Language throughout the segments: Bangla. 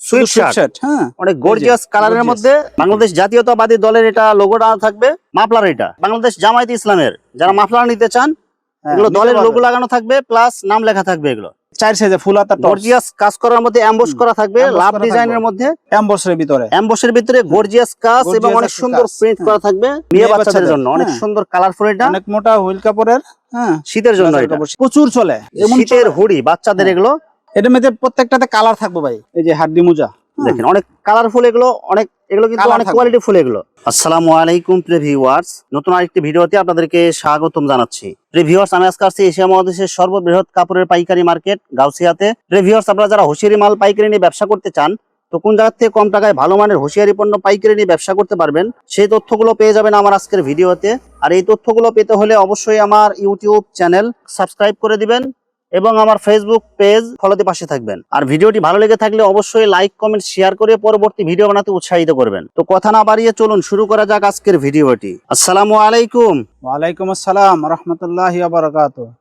সুইট শার্ট হ্যাঁ। অনেক গর্জিয়াস কালারের gorgeous। মধ্যে বাংলাদেশ জাতীয়তাবাদী দলের এটা লোগোটা থাকবে মাফলার এটা। বাংলাদেশ জামায়াত ইসলামের। যারা মাফলার নিতে চান হ্যাঁ, এগুলো দলের লোগো লাগানো থাকবে প্লাস নাম লেখা থাকবে এগুলো। চার সাইজে ফুল হাতা গর্জিয়াস কাজ করার মধ্যে অ্যাম্বস করা থাকবে লাভ ডিজাইনের মধ্যে। এমবসের ভিতরে। ভিতরে গর্জিয়াস কাজ এবং অনেক সুন্দর প্রিন্ট হ্যাঁ। করা থাকবে মেয়ে বাচ্চাদের জন্য। অনেক। সুন্দর কালারফুল এটা। অনেক মোটা হুইল কাপড়ের। হ্যাঁ। শীতের জন্য এটা। প্রচুর চলে। শীতের হুডি বাচ্চাদের। এগুলো। এটার মধ্যে প্রত্যেকটাতে কালার থাকবে ভাই। এই যে হাড্ডি মোজা। দেখেন অনেক কালারফুল এগুলো অনেক এগুলো কিন্তু অনেক কোয়ালিটি ফুল এগুলো। আসসালামু আলাইকুম প্রিয় ভিউয়ার্স নতুন আরেকটি ভিডিওতে আপনাদেরকে স্বাগতম জানাচ্ছি। প্রিয় ভিউয়ার্স আমি আজকে আসছি এশিয়া মহাদেশের সর্ববৃহৎ কাপড়ের পাইকারি মার্কেট গাউসিয়াতে। প্রিয় ভিউয়ার্স আপনারা যারা হুঁশিয়ারি মাল পাইকারি নিয়ে ব্যবসা করতে চান তো কোন জায়গার থেকে কম টাকায় ভালো মানের হুঁশিয়ারি পণ্য পাইকারি নিয়ে ব্যবসা করতে পারবেন সেই তথ্যগুলো পেয়ে যাবেন আমার আজকের ভিডিওতে। আর এই তথ্যগুলো পেতে হলে অবশ্যই আমার ইউটিউব চ্যানেল সাবস্ক্রাইব করে দিবেন। এবং আমার ফেসবুক পেজ ফলোতে পাশে থাকবেন। আর ভিডিওটি ভালো লেগে থাকলে অবশ্যই লাইক কমেন্ট শেয়ার করে পরবর্তী ভিডিও বানাতে উৎসাহিত করবেন। তো কথা না বাড়িয়ে চলুন শুরু করা যাক আজকের ভিডিওটি। আসসালামু আলাইকুম। ওয়ালাইকুম আসসালাম রহমতুল্লাহ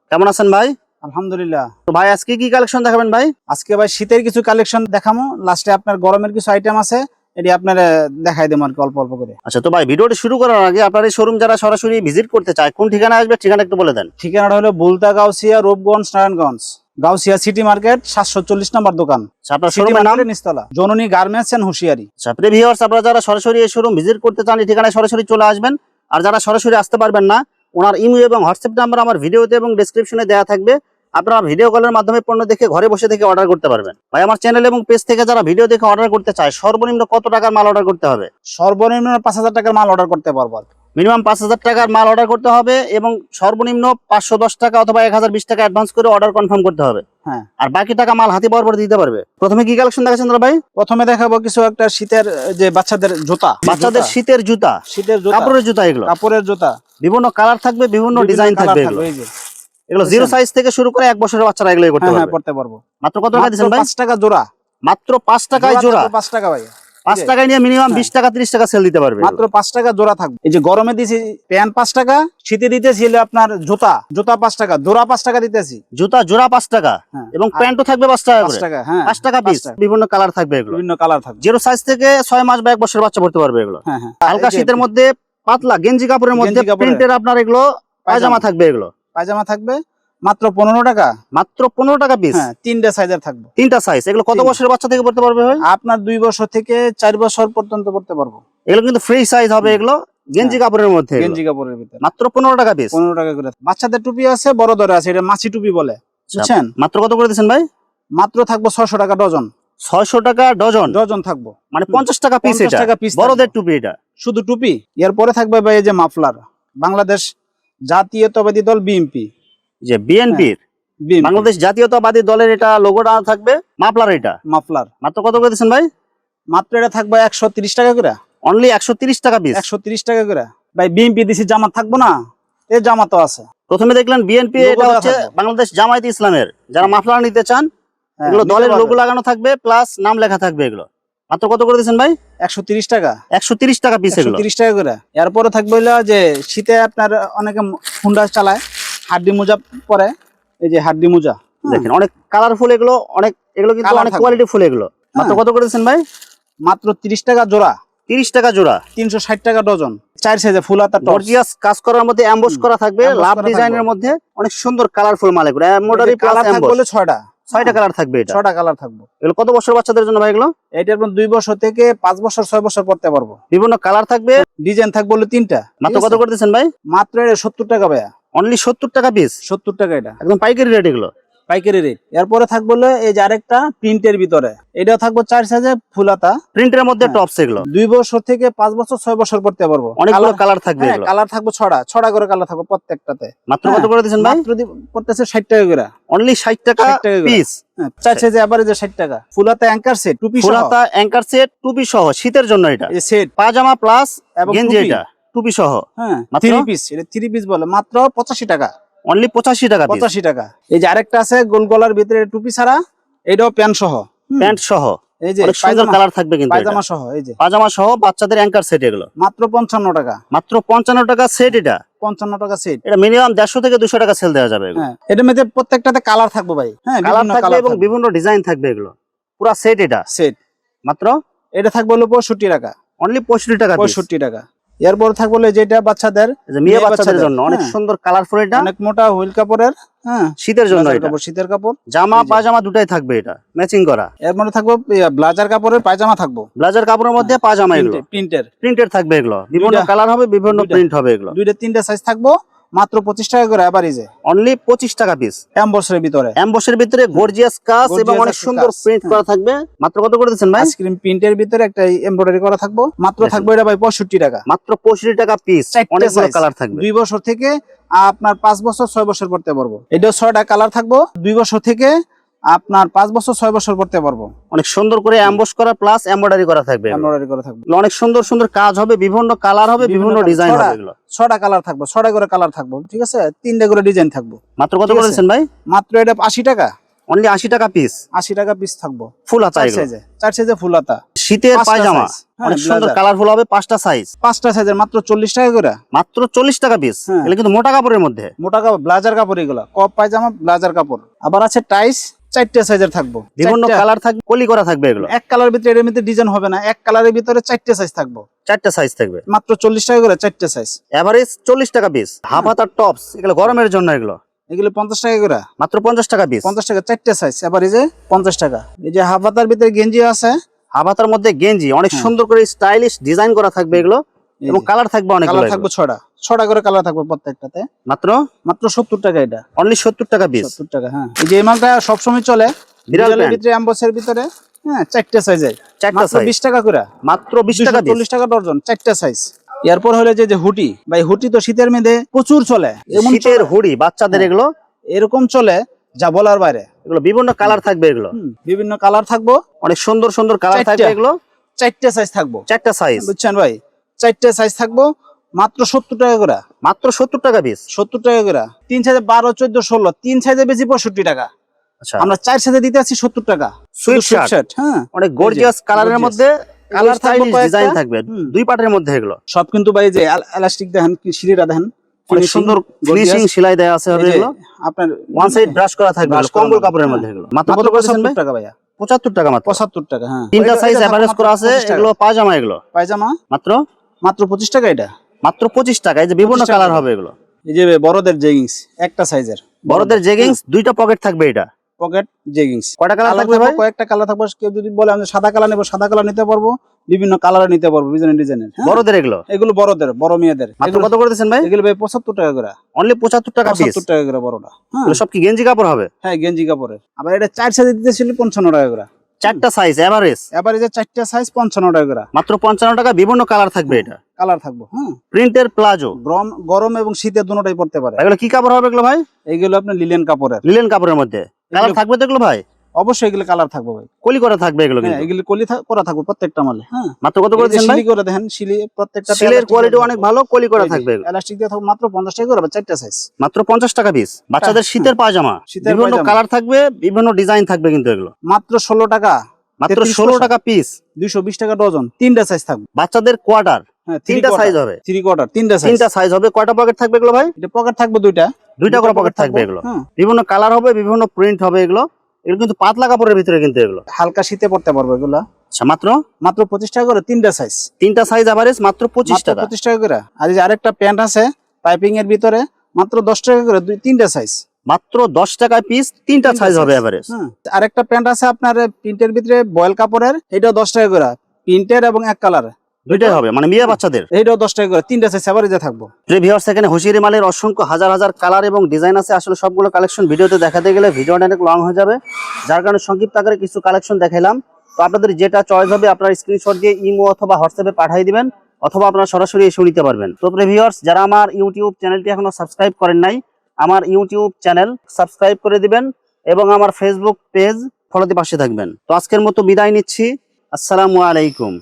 কেমন আছেন ভাই? আলহামদুলিল্লাহ। তো ভাই আজকে কি কালেকশন দেখাবেন ভাই? আজকে ভাই শীতের কিছু কালেকশন দেখামো। লাস্টে আপনার গরমের কিছু আইটেম আছে। এটি আপনার দেখাই দেবো আর কি অল্প অল্প করে। আচ্ছা তো ভাই ভিডিওটি শুরু করার আগে আপনার এই শোরুম যারা সরাসরি ভিজিট করতে চায় কোন ঠিকানা আসবে ঠিকানা একটু বলে দেন। ঠিকানাটা হলো বুলতা গাউসিয়া রূপগঞ্জ নারায়ণগঞ্জ গাউসিয়া সিটি মার্কেট সাতশো চল্লিশ নম্বর দোকান। আচ্ছা, জননী গার্মেন্টস এন্ড হুঁশিয়ারি। প্রিভিউয়ার্স আপনারা যারা সরাসরি এই শোরুম ভিজিট করতে চান এই ঠিকানায় সরাসরি চলে আসবেন। আর যারা সরাসরি আসতে পারবেন না ওনার ইমেল এবং হোয়াটসঅ্যাপ নাম্বার আমার ভিডিওতে এবং ডেসক্রিপশনে দেওয়া থাকবে। আপনারা ভিডিও কলের মাধ্যমে পণ্য দেখে ঘরে বসে থেকে অর্ডার করতে পারবেন। ভাই আমার চ্যানেল এবং পেজ থেকে যারা ভিডিও দেখে অর্ডার করতে চায় সর্বনিম্ন কত টাকার মাল অর্ডার করতে হবে? সর্বনিম্ন পাঁচ হাজার টাকার মাল অর্ডার করতে পারব মিনিমাম পাঁচ হাজার টাকার মাল অর্ডার করতে হবে এবং সর্বনিম্ন পাঁচশো দশ টাকা অথবা এক হাজার বিশ টাকা অ্যাডভান্স করে অর্ডার কনফার্ম করতে হবে। হ্যাঁ। আর বাকি টাকা মাল হাতে পাওয়ার পরে দিতে পারবে। প্রথমে কি কালেকশন দেখাচ্ছেন ভাই? প্রথমে দেখাবো কিছু একটা শীতের যে বাচ্চাদের জুতা। বাচ্চাদের শীতের জুতা। শীতের কাপড়ের জুতা এগুলো। কাপড়ের জুতা। বিভিন্ন কালার থাকবে বিভিন্ন ডিজাইন থাকবে এগুলো। এগুলো জিরো সাইজ থেকে শুরু করে এক বছরের বাচ্চারা এগুলো করতে হ্যাঁ হ্যাঁ পারবে। পড়তে পারব। মাত্র কত টাকা দিচ্ছেন ভাই? পাঁচ টাকা জোড়া। মাত্র পাঁচ টাকায় জোড়া। থাকবে পাঁচ টাকা ভাই। পাঁচ টাকায় নিয়ে মিনিমাম হ্যাঁ। বিশ টাকা ত্রিশ টাকা সেল দিতে পারবে। মাত্র পাঁচ টাকা জোড়া থাকবে। এই যে গরমে দিয়েছি প্যান্ট পাঁচ টাকা শীতে দিতেছি আপনার জুতা। জুতা পাঁচ টাকা জোড়া পাঁচ টাকা দিতেছি। জুতা জোড়া পাঁচ টাকা। এবং প্যান্টও থাকবে পাঁচ টাকা পাঁচ টাকা হ্যাঁ পাঁচ টাকা পিস বিভিন্ন কালার থাকবে এগুলো। বিভিন্ন কালার থাকবে। জিরো সাইজ থেকে ছয় মাস বা এক বছর বাচ্চা পড়তে পারবে এগুলো। হ্যাঁ হ্যাঁ। হালকা শীতের মধ্যে পাতলা গেঞ্জি কাপড়ের মধ্যে প্রিন্টের আপনার এগুলো পায়জামা। থাকবে এগুলো। পায়জামা থাকবে মাত্র পনেরো টাকা। মাত্র পনেরো টাকা পিস হ্যাঁ তিনটা সাইজের থাকবে। তিনটা সাইজ এগুলো কত। বছরের বাচ্চা থেকে পড়তে পারবে ভাই? আপনার দুই বছর থেকে চার বছর পর্যন্ত পড়তে পারব। এগুলো কিন্তু ফ্রি সাইজ হবে এগুলো গেঞ্জি কাপড়ের মধ্যে গেঞ্জি কাপড়ের ভিতরে। মাত্র পনেরো টাকা পিস পনেরো টাকা করে। বাচ্চাদের টুপি আছে বড়দের আছে এটা মাছি টুপি বলে। বুঝছেন? মাত্র কত করে দিচ্ছেন ভাই? মাত্র থাকব ছয়শো টাকা ডজন। ছয়শো টাকা ডজন? ডজন থাকব। মানে পঞ্চাশ টাকা পিস 50 টাকা পিস বড়দের টুপি এটা? শুধু টুপি? এর পরে থাকবে ভাই এই যে মাফলার। বাংলাদেশ জাতীয়তাবাদী দল বিএনপি যে বিএনপির বিএনপি বাংলাদেশ জাতীয়তাবাদী দলের এটা লোগোটা থাকবে মাপলার এটা? মাফলার। মাত্র কত করে দিচ্ছেন ভাই? মাত্র এটা থাকবে একশো তিরিশ টাকা করে। অনলি একশো তিরিশ টাকা পিস একশো তিরিশ টাকা করে। ভাই বিএনপি দিছি জামাত থাকব না? এই জামাত তো আছে। প্রথমে দেখলেন বিএনপি এটা হচ্ছে বাংলাদেশ জামায়াত ইসলামের। যারা মাফলার নিতে চান হ্যাঁ, এগুলো দলের লোগো লাগানো থাকবে প্লাস নাম লেখা থাকবে এগুলো। মাত্র কত করে দিচ্ছেন ভাই? একশো তিরিশ টাকা। একশো তিরিশ টাকা পিস তিরিশ টাকা করে। এরপরে থাকবে হইল যে শীতে আপনার অনেকে হুন্ডা চালায় হাড্ডি মোজা পরে। এই যে হাড্ডি মোজা। দেখেন অনেক কালারফুল এগুলো অনেক এগুলো কিন্তু অনেক কোয়ালিটি ফুল এগুলো। মাত্র হ্যাঁ। কত করে দিচ্ছেন ভাই? মাত্র তিরিশ টাকা জোড়া। তিরিশ টাকা জোড়া। তিনশো ষাট টাকা ডজন। চার সাইজে ফুল হাতা গর্জিয়াস কাজ করার মধ্যে অ্যাম্বস করা থাকবে লাভ ডিজাইনের মধ্যে অনেক সুন্দর কালারফুল মাল এগুলো। প্লাস হলো ছয়টা কালার থাকবে এটা? ছয়টা কালার থাকবে। এগুলো কত বছর বাচ্চাদের জন্য ভাই এগুলো? এটা আপনার দুই বছর থেকে পাঁচ বছর ছয় বছর পড়তে পারব। বিভিন্ন কালার থাকবে? ডিজাইন থাকবে হলো তিনটা। মাত্র কত করতেছেন ভাই? মাত্র এটা সত্তর টাকা ভাইয়া। অনলি সত্তর টাকা পিস সত্তর টাকা এটা। একদম পাইকারি রেট এগুলো? পাইকারি রেট এরপরে থাকবে এই যে আরেকটা প্রিন্টের ভিতরে। এটাও থাকব চার সাইজে ফুলাতা প্রিন্টের মধ্যে হ্যাঁ। টপস এগুলো? দুই বছর থেকে পাঁচ বছর ছয় বছর পড়তে পারব। অনেকগুলো কালার থাকবে হ্যাঁ কালার থাকবে ছড়া ছড়া করে কালার থাকবে প্রত্যেকটাতে। মাত্র হ্যাঁ। কত করে দিচ্ছেন মাত্র পড়তেছে ষাট টাকা করে। অনলি ষাট টাকা 60 টাকা করে। পিস হ্যাঁ, সাইজে এভারেজে ষাট টাকা। ফুলাতা অ্যাঙ্কার সেট টুপি ফুলাতা অ্যাঙ্কার সেট টুপি সহ শীতের জন্য এটা। যে সেট পাজামা প্লাস গেঞ্জি এটা টুপি সহ। হ্যাঁ থ্রি পিস এটা থ্রি পিস বলে। মাত্র পঁচাশি টাকা। অনলি পঁচাশি টাকা পঁচাশি টাকা। এই যে আরেকটা আছে গোল গলার ভিতরে টুপি ছাড়া এটাও প্যান্ট সহ। প্যান্ট সহ। এই যে সুন্দর পায়জামা কালার থাকবে কিন্তু পায়জামা সহ এই যে। পাজামা সহ বাচ্চাদের অ্যাঙ্কার সেট এগুলো। মাত্র পঞ্চান্ন টাকা। মাত্র পঞ্চান্ন টাকা সেট এটা। পঞ্চান্ন টাকা সেট এটা মিনিমাম দেড়শো থেকে দুশো টাকা সেল দেওয়া যাবে হ্যাঁ এটার মধ্যে প্রত্যেকটাতে কালার থাকবে ভাই। হ্যাঁ কালার থাকবে এবং বিভিন্ন ডিজাইন থাকবে এগুলো। পুরা সেট এটা। সেট মাত্র? এটা থাকবে হলো পঁয়ষট্টি টাকা। অনলি পঁয়ষট্টি টাকা piece। পঁয়ষট্টি টাকা। এরপর থাকলে যেটা বাচ্চাদের মেয়ে বাচ্চাদের জন্য অনেক হ্যাঁ। সুন্দর কালারফুল এটা। অনেক মোটা হুইল কাপড়ের হ্যাঁ। শীতের জন্য এটা। শীতের কাপড়। জামা। পাজামা দুটাই থাকবে এটা ম্যাচিং করা। এর মধ্যে থাকব ব্লাজার কাপড়ের পায়জামা থাকব। ব্লাজার কাপড়ের মধ্যে পাজামা এগুলো। প্রিন্টের প্রিন্টের থাকবে এগুলো। বিভিন্ন কালার হবে বিভিন্ন প্রিন্ট হবে এগুলো। দুইটা তিনটা সাইজ থাকব। মাত্র পঁচিশ টাকা করে এভারেজে অনলি পঁচিশ টাকা পিস এম্বসের ভিতরে। অ্যাম্বসের ভিতরে গর্জিয়াস কাজ এবং অনেক সুন্দর প্রিন্ট হ্যাঁ। করা থাকবে। মাত্র কত করে দিচ্ছেন ভাই? আইসক্রিম প্রিন্টের ভিতরে একটা এমব্রয়ডারি করা থাকব। মাত্র থাকবে এটা ভাই পঁয়ষট্টি টাকা। মাত্র পঁয়ষট্টি টাকা পিস অনেক অনেকগুলো কালার থাকবে। দুই বছর থেকে আপনার পাঁচ বছর ছয় বছর পড়তে পারব। এটা ছয়টা কালার থাকব। দুই বছর থেকে আপনার পাঁচ বছর ছয় বছর পড়তে পারব। অনেক সুন্দর করে অ্যাম্বস করা প্লাস এমব্রয়ডারি করা থাকবে। এমব্রয়ডারি করা থাকবে। অনেক সুন্দর সুন্দর কাজ হবে বিভিন্ন কালার হবে বিভিন্ন ডিজাইন হবে এগুলো। ছয়টা কালার থাকব ছয়টা করে কালার থাকব ঠিক আছে? তিনটা করে ডিজাইন থাকব। মাত্র কত। দিচ্ছেন ভাই? মাত্র এটা আশি টাকা। অনলি আশি টাকা পিস আশি টাকা পিস থাকব। ফুল হাতা চার সাইজে ফুল হাতা শীতের পায়জামা? হ্যাঁ, অনেক সুন্দর। কালারফুল হবে পাঁচটা সাইজ পাঁচটা সাইজের মাত্র চল্লিশ টাকা করে? মাত্র চল্লিশ টাকা পিস হ্যাঁ। এগুলো কিন্তু মোটা কাপড়ের মধ্যে। মোটা কাপড় ব্লাজার কাপড় এগুলো। কপ পায়জামা ব্লাজার কাপড়। আবার আছে টাইস চারটে সাইজের থাকব। বিভিন্ন কালার থাকবে কলি করা থাকবে এগুলো? এক কালার ভিতরে এর মধ্যে ডিজাইন হবে না এক কালারের ভিতরে চারটে সাইজ থাকব। চারটা সাইজ থাকবে? মাত্র চল্লিশ টাকা করে চারটে সাইজ এভারেজ চল্লিশ টাকা পিস হাফ হাতার টপস এগুলো গরমের জন্য এগুলো? এগুলো পঞ্চাশ টাকা করে। মাত্র পঞ্চাশ টাকা পিস পঞ্চাশ টাকা চারটে সাইজ যে পঞ্চাশ টাকা। এই যে হাফ হাতার ভিতরে গেঞ্জি আছে। হাফ হাতার মধ্যে গেঞ্জি অনেক হ্যাঁ। সুন্দর করে স্টাইলিশ ডিজাইন করা থাকবে এগুলো। এবং কালার থাকবে অনেক কালার থাকবে ছটা ছটা করে কালার থাকবে প্রত্যেকটাতে। মাত্র? মাত্র সত্তর টাকা এটা। অনলি সত্তর টাকা পিস সত্তর টাকা হ্যাঁ। এই যে এই মালটা সবসময় চলে। বিড়াল বিড়ালের ভিতরে অ্যাম্বসের ভিতরে হ্যাঁ চারটে সাইজের চারটা সাইজ বিশ টাকা করে। মাত্র বিশ টাকা চল্লিশ টাকা ডর্জন চারটা সাইজ এরপর হলে যে যে হুটি। ভাই হুটি তো শীতের মেয়েদে প্রচুর চলে। এমন শীতের হুডি বাচ্চাদের হ্যাঁ। এগুলো? এরকম চলে যা বলার বাইরে। এগুলো বিভিন্ন কালার থাকবে এগুলো? বিভিন্ন কালার থাকব। অনেক সুন্দর সুন্দর কালার থাকবে এগুলো? চারটে সাইজ থাকব। চারটা সাইজ বুঝছেন ভাই? চারটে সাইজ থাকব। মাত্র সত্তর টাকা করে। মাত্র সত্তর টাকা পিস সত্তর টাকা করে। তিন সাইজে বারো চোদ্দ ষোলো। তিন সাইজে বেশি পঁয়ষট্টি টাকা। আচ্ছা। আমরা চার সাইজে দিতে আছি সত্তর টাকা। সুইট শার্ট হ্যাঁ। অনেক গর্জিয়াস কালারের মধ্যে কালার থাকবে ডিজাইন থাকবে। দুই পাটের মধ্যে এগুলো। সব কিন্তু ভাই যে এলাস্টিক দেখেন কি দেখেন? অনেক সুন্দর ফিনিশিং সেলাই দেওয়া আছে হবে এগুলো। আপনার ওয়ান সাইড ব্রাশ করা থাকবে কম্বল কাপড়ের হ্যাঁ। মধ্যে এগুলো। মাত্র কত করেছেন টাকা ভাইয়া? পঁচাত্তর টাকা মাত্র। পঁচাত্তর টাকা হ্যাঁ। তিনটা সাইজ অ্যাভারেজ করা আছে এগুলো পাজামা এগুলো। পায়জামা? মাত্র? মাত্র পঁচিশ টাকা এটা? মাত্র পঁচিশ টাকা এই যে বিভিন্ন কালার হবে এগুলো। এই যে বড়দের জেগিংস একটা সাইজের বড়দের জেগিংস দুইটা পকেট থাকবে এটা। পকেট জেগিংস কয়টা কালার থাকবে ভাই? কয়েকটা কালার থাকবে। কেউ যদি বলে আমি সাদা কালার নেব সাদা কালার নিতে পারব। বিভিন্ন কালার নিতে পারব ডিজাইন ডিজাইনের বড়দের এগুলো? এগুলো বড়দের বড় মেয়েদের। এগুলো- কত করে দিচ্ছেন ভাই? এগুলো ভাই পঁচাত্তর টাকা করে। অনলি পঁচাত্তর টাকা পিস পঁচাত্তর টাকা করে বড়টা হ্যাঁ। সব কি গেঞ্জি কাপড় হবে? হ্যাঁ গেঞ্জি কাপড়ের। আবার এটা চার সাইজে দিতেছিল পঞ্চান্ন টাকা করে। চারটা সাইজ এভারেজ এই চারটা সাইজ পঞ্চান্ন টাকা করে। মাত্র পঞ্চান্ন টাকা বিভিন্ন কালার থাকবে এটা? কালার থাকব হ্যাঁ প্রিন্টের প্লাজো গরম গরম এবং শীতের দুটোটাই পড়তে পারে। এগুলো কি কাপড় হবে এগুলো ভাই? এইগুলো আপনার লিলেন কাপড়ের। লিলেন কাপড়ের মধ্যে। কালার থাকবে তো এগুলো ভাই? অবশ্যই এগুলো কালার থাকবে ভাই। কলি করা থাকবে এগুলো হ্যাঁ কিন্তু? এগুলো কলি করা থাকবে প্রত্যেকটা মালে হ্যাঁ। মাত্র কত করে এই দিচ্ছেন ভাই? করে দেখেন শিলি প্রত্যেকটা সিলের কোয়ালিটি অনেক ভালো কলি করা থাকবে। এলাস্টিক দিয়ে থাকবে মাত্র পঞ্চাশ টাকা করে চারটা সাইজ মাত্র পঞ্চাশ টাকা পিস বাচ্চাদের শীতের পায়জামা। বিভিন্ন কালার থাকবে বিভিন্ন ডিজাইন থাকবে কিন্তু এগুলো। মাত্র ষোলো টাকা মাত্র 33 ষোলো টাকা পিস দুইশো বিশ টাকা ডজন তিনটা সাইজ থাকবে। বাচ্চাদের কোয়ার্টার হ্যাঁ তিনটা সাইজ হবে। থ্রি কোয়ার্টার তিনটা সাইজ তিনটা সাইজ হবে। কয়টা পকেট থাকবে এগুলো ভাই? এটা পকেট থাকবে দুইটা। দুইটা করে পকেট থাকবে এগুলো। হ্যাঁ। বিভিন্ন কালার হবে বিভিন্ন প্রিন্ট হবে এগুলো। এগুলো কিন্তু পাতলা কাপড়ের ভিতরে কিন্তু এগুলো। হালকা শীতে পড়তে পারবে এগুলা। আচ্ছা মাত্র? মাত্র পঁচিশ টাকা করে তিনটা সাইজ তিনটা সাইজ অ্যাভারেজ মাত্র পঁচিশ টাকা। পঁচিশ টাকা করে। আর যে আরেকটা প্যান্ট আছে পাইপিং এর ভিতরে মাত্র দশ টাকা করে দুই তিনটা সাইজ মাত্র দশ টাকা পিস তিনটা সাইজ হবে। অ্যাভারেজ হ্যাঁ। আরেকটা প্যান্ট আছে আপনার প্রিন্টের ভিতরে বয়েল কাপড়ের এটাও দশ টাকা করে। প্রিন্টের এবং এক কালার দুইটাই হবে মানে মেয়ে বাচ্চাদের। এইটাও দশ টাকা করে তিনটা সাইজ এভারেজে থাকব। যে ভিউয়ার্স এখানে হুশিয়ারি মালের অসংখ্য হাজার হাজার কালার এবং ডিজাইন আছে আসলে সবগুলো কালেকশন ভিডিওতে দেখাতে গেলে ভিডিওটা অনেক লং হয়ে যাবে। যার কারণে সংক্ষিপ্ত আকারে কিছু কালেকশন দেখাইলাম। তো আপনাদের যেটা চয়েস হবে আপনার স্ক্রিনশট দিয়ে ইমো অথবা হোয়াটসঅ্যাপে পাঠিয়ে দিবেন অথবা আপনারা সরাসরি এসে নিতে পারবেন। তো ভিউয়ার্স যারা আমার ইউটিউব চ্যানেলটি এখনও সাবস্ক্রাইব করেন নাই আমার ইউটিউব চ্যানেল সাবস্ক্রাইব করে দিবেন এবং আমার ফেসবুক পেজ ফলোতে পাশে থাকবেন। তো আজকের মতো বিদায় নিচ্ছি। আসসালামু আলাইকুম।